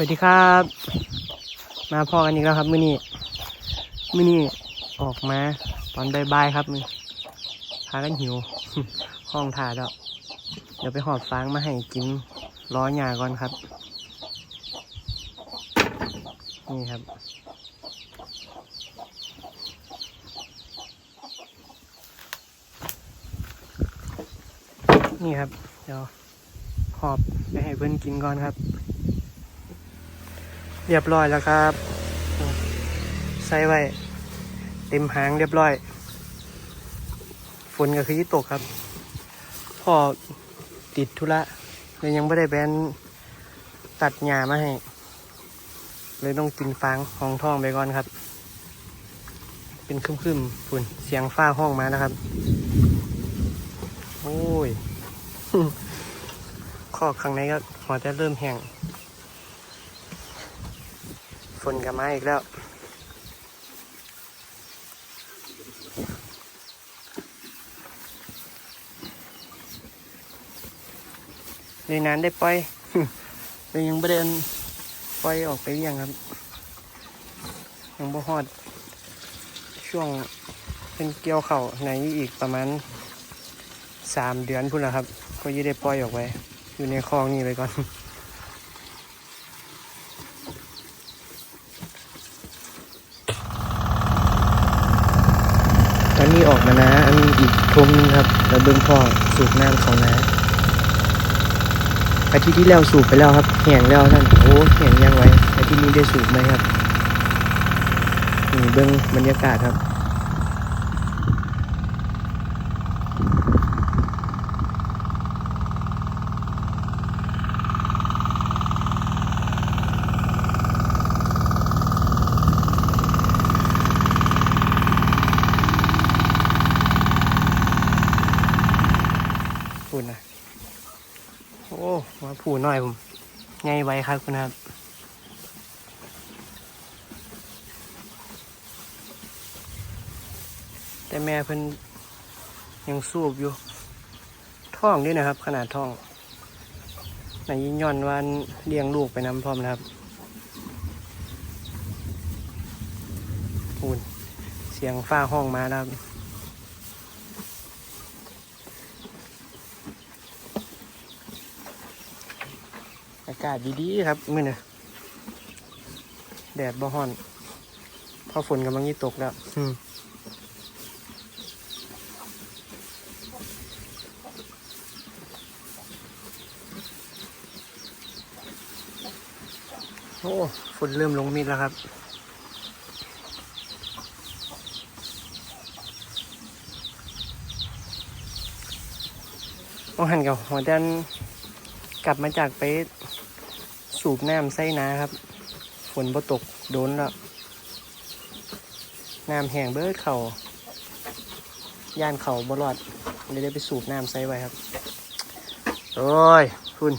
สวัสดีครับ มาพอกันอีกแล้วครับมื้อนี้มื้อนี้ออกมาตอนบ่ายๆครับมือพากันหิว ห้องถ่ายแล้วเดี๋ยวไปหอบฟางมาให้กินล้อหยาก่อนครับ นี่ครับนี่ครับ เดี๋ยวหอบไปให้เพื่อนกินก่อนครับ เรียบร้อยแล้วครับ ใส่ไว้เต็มหางเรียบร้อย ฝนก็คือที่ตกครับ พ่อติดธุระเลยยังไม่ได้แบนตัดหญ้ามาให้ เลยต้องกินฟางห้องท้องไปก่อนครับ เป็นครึมๆฝุ่นเสียงฟ้าห้องมาแล้วครับ โอ้ย ข้อข้างในก็หัวจะเริ่มแห้ง นกับมาอีกแล้วในนั้นได้ปล่อยแต่ยังไม่ได้อันปล่อยออกไปเลี้ยงครับ ยังบ่ฮอด ช่วงเป็นเกี่ยวเข่าในอีกประมาณสามเดือนพุ่นละครับ ก็ยี่ได้ปล่อยออกไป อยู่ในคลองนี่ไปก่อน ตอนนี้ออกมานะ อัน นี้อีกทงนึงครับแล้วเบิ้งพ่อสูบน้ำของนะอาทิตย์ที่แล้วสูบไปแล้วครับแห้งแล้วท่านโอ้แห้งยังไว้อาทิตย์นี้ได้สูบไหมครับนี่เบิ้งบรรยากาศครับ พูดนะ โอ้มาผูห น่อยผมไงไว้ครับคุณครับแต่แม่เพิ่นยังสูบอยู่ ท้องด้วยนะครับ ขนาดท้องในยินย้อนวันเลี้ยงลูกไปน้ำพร้อมนะครับพูนเสียงฟ้าห้องมาแล้วครับ อากาศดีๆครับมื้อนี้แดดบ่ฮ้อนพอฝนกำลังยี่ตกแล้วอืมโอ้ฝนเริ่มลงมิดแล้วครับ ต้องหันกับหัวด้านกลับมาจากไป สูบน้ำใส่นาครับ ฝนบ่ตกโดนแล้วน้ำแห้งเบิดเขาย่านเขาบ่รอดเลยได้ไปสูบน้ำใส่ไว้ครับ โอ้ยคุณ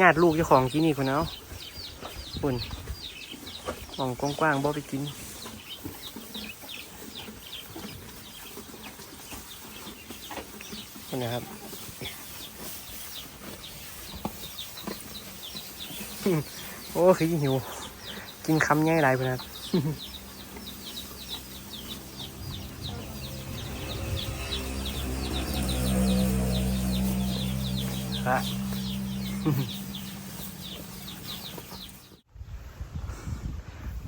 ญาติลูกเจ้าของที่นี่คุณเอาคุณมองกว้างๆบ่ไปกินนะครับ โอ้คือหิว กินคำง่ายหลายพนครับฮะ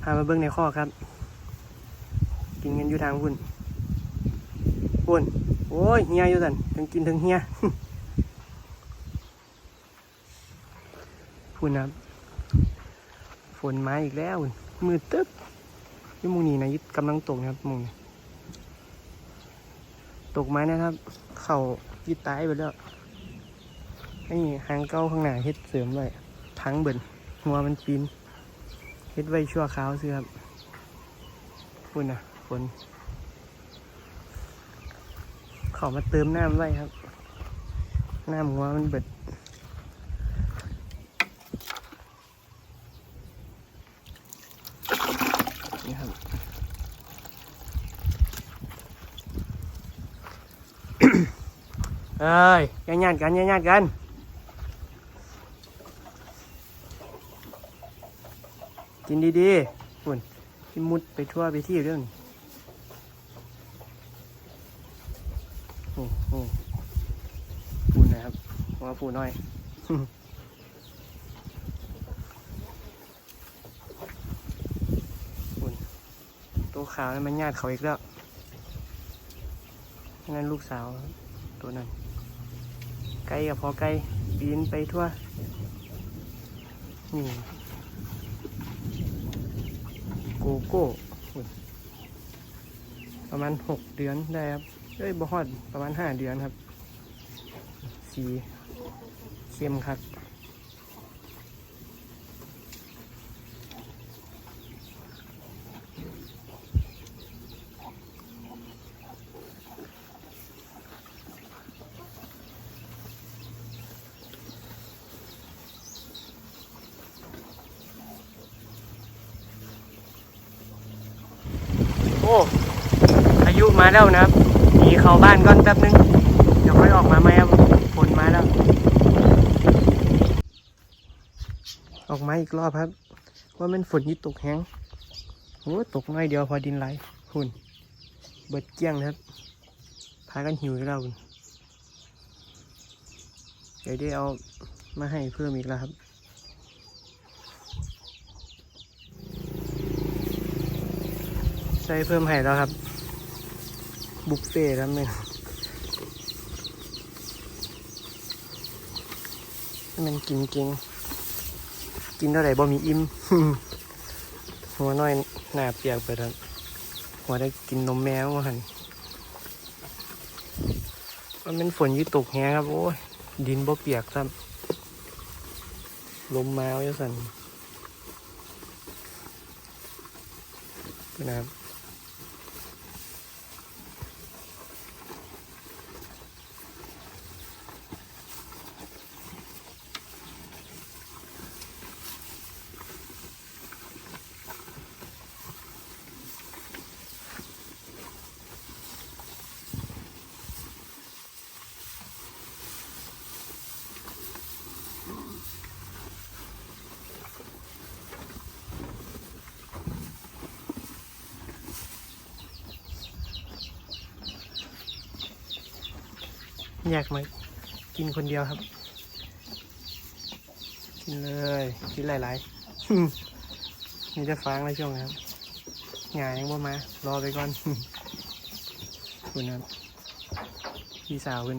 พามาเบิ้งในข้อครับ กินกันอยู่ทางพุ่นพุ่นโอ้ยเฮียอยู่สันทั้งกินทั้งเฮียพุ่นนะครับ ฝนมาอีกแล้ว มืดตึ๊บยี่หมูนี่นะยึดกำลังตกนะครับมูนี่ตกมนะครับ เข่ายึดตายไปแล้วนี่หางเก้าข้างหน้าเฮ็ดเสริมไว้ทั้งเบิ่นหัวมันปีนเฮ็ดไว้ชั่วคราวซื้อครับคุณนะฝนเขามาเติมน้ำไว้ครับ น้ำหัวมันเบิด นี่ครับ เอ้ยญาติญาติกันญาติญาติกันกินดีๆฝุ่นที่มุดไปทั่วไปที่เรื่องนี่นี่นี่ฝุ่นนะครับว่าฝุ่นน้อยฝุ่นตัวขาวนี่มันญาติเขาอีกแล้วนั่นลูกสาวตัวนั้น ไก่กับพอไก่ปีนไปทั่ว นี่โกโก้ประมาณหกเดือนได้ครับเอ้ยบอฮอดประมาณห้าเดือนครับ สีเข้มครับ อ้อายุมาแล้วนะครับหนีเข้าบ้านก่อนแป๊บนึง เดี๋ยวค่อยออกมาไหมครับฝนมาแล้ว ออกมาอีกรอบครับ ว่ามันฝนยี่ตกแห้งโอ้ตกน้อยเดียวพอดินไหลหุ่น เบิดเกี้ยงนะครับ พากันหิวอีกแล้วเดี๋ยวได้เอามาให้เพิ่มอีกแล้วครับ ส่เพิ่มให้แล้วครับ บุฟเฟ่ต์แล้วเนี่ยให้มันกินเก่งกินเท่าไหร่บ่มีอิ่มหัวน้อยหน้าเปียกไปครับหัวได้กินนมแมวหันมันเป็นฝนยี่ตกแฮงครับ โอ้ย ดินบ่เปียกครับลมมาเอาจะสั่นนะครับ อยากมากินคนเดียวครับ กินเลย กินหลายๆมีจะฟางในช่วงนะครับหงายยังบ่มา รอไปก่อนคุณครับพี่สาวคุณ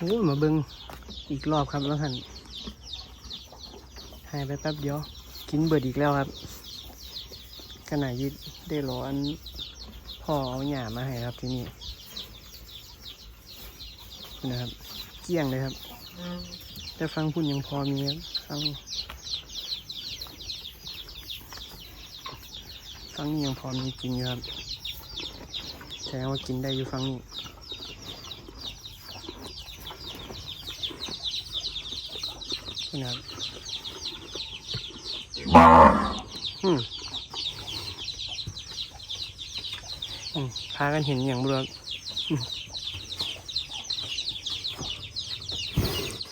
โอ้มาเบิงอีกรอบครับแล้วท่านหายไปแป๊บเดียว กินเบิดอีกแล้วครับขณะยิดได้รออันพ่อเอาหญ้ามาให้ครับที่นี่นะครับ เกลี้ยงเลยครับแต่ฟังพุ่นยังพอมีครับฟังฟังนี่ยังพอมีกินอยู่ครับแสดงว่ากินได้อยู่ฟังนี้ นะครับอืมอืมพากันเห็นอย่างบุรอืม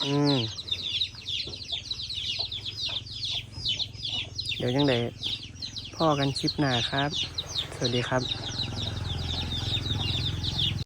อืมเดี๋ยวยังไงพ่อกันคลิปหน้าครับ สวัสดีครับ